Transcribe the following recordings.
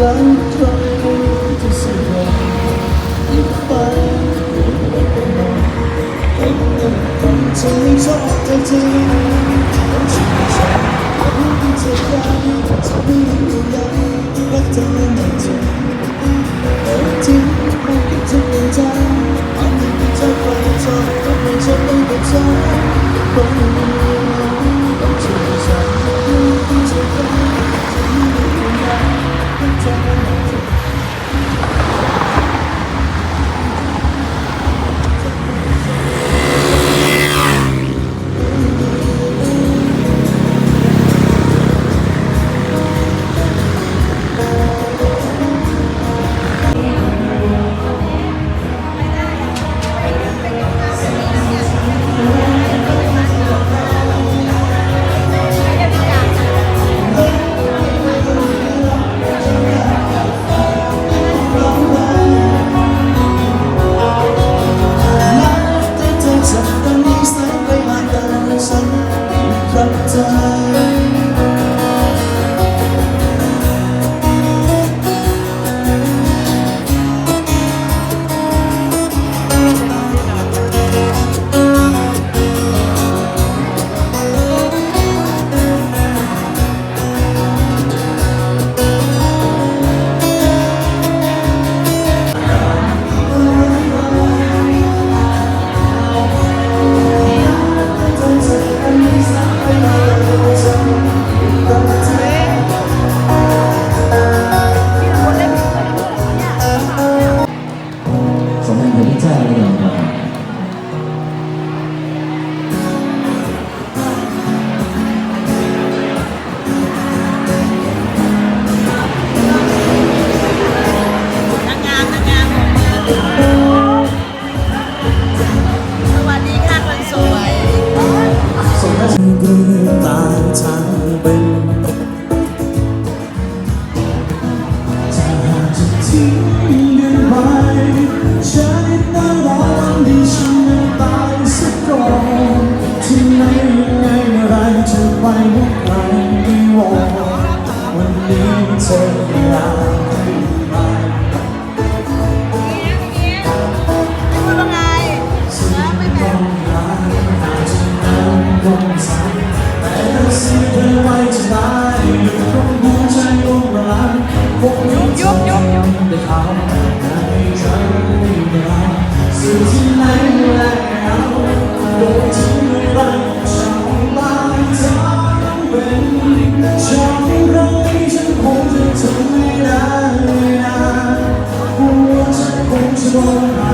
รักใครจะเสียยิ่งไปเป็นคนที่ไม่ชอบเธอจริงต้องชื่นชมและผู้ที่เธอใครจะไม่รู้ยังรักเธอไม่จริงแต่ที่ไม่คิดจะเป็นใจมันไม่มีใจรชอบก็ไม่ชอบต้องเป็นใจคนเดีย นี้เธอย่างสิ่งที่ต้องกาอาจจะนำต้องทำแต่ถ้าสิ่งเธอไว้จะได้อยู่ตรงหัวใจดวงรักคงไม่จบได้เขา ค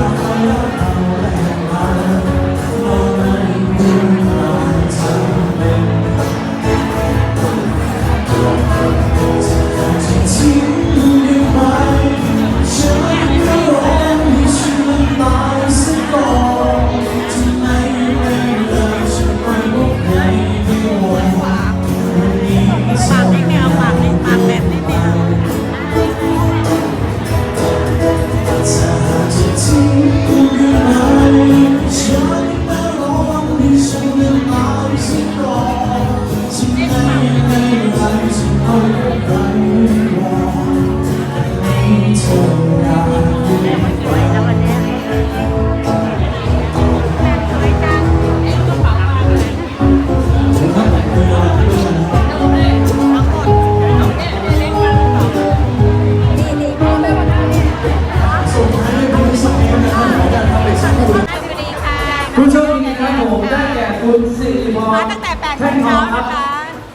ผู้โชคดีนะครับผมได้แก่คุณสิริพรมาตั้งแต่แปดโมแท่งงทอเช้างครับนะคะ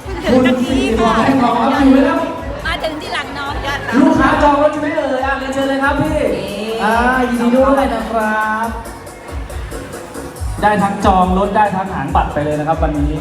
เพิ่งถึคุงณนาสิทีริพรค่ะ แท่งทองครับอยู่แล้วมาถึงที่หลังน้องยอดลูกค้าจองรถใช่ไหมเอ่ยอะเรียนเชิญเลยครับพี่อ่ายินดีด้วยนะครับ ได้ทั้งจองรถได้ทั้งหางบัตรไปเลยนะครับ วันนี้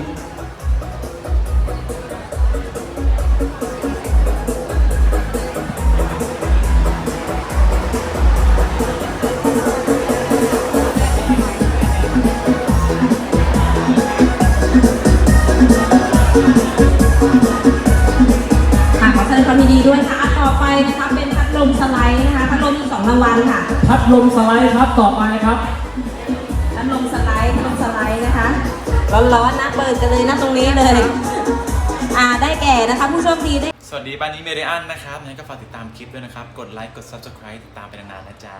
สองรางวัลค่ะ พัดลมสไลด์ครับต่อไปครับ พัดลมสไลด์พัดลมสไลด์นะคะ ร้อนๆนะเปิดกันเลยนะตรงนี้เลย อ่าได้แก่นะคะ ผู้โชคดีได้ สวัสดีบ้านนี้เมเดียนนะครับงั้นก็ฝากติดตามคลิปด้วยนะครับ กดไลค์ กด Subscribe ติดตามไปนานๆนะจ๊ะ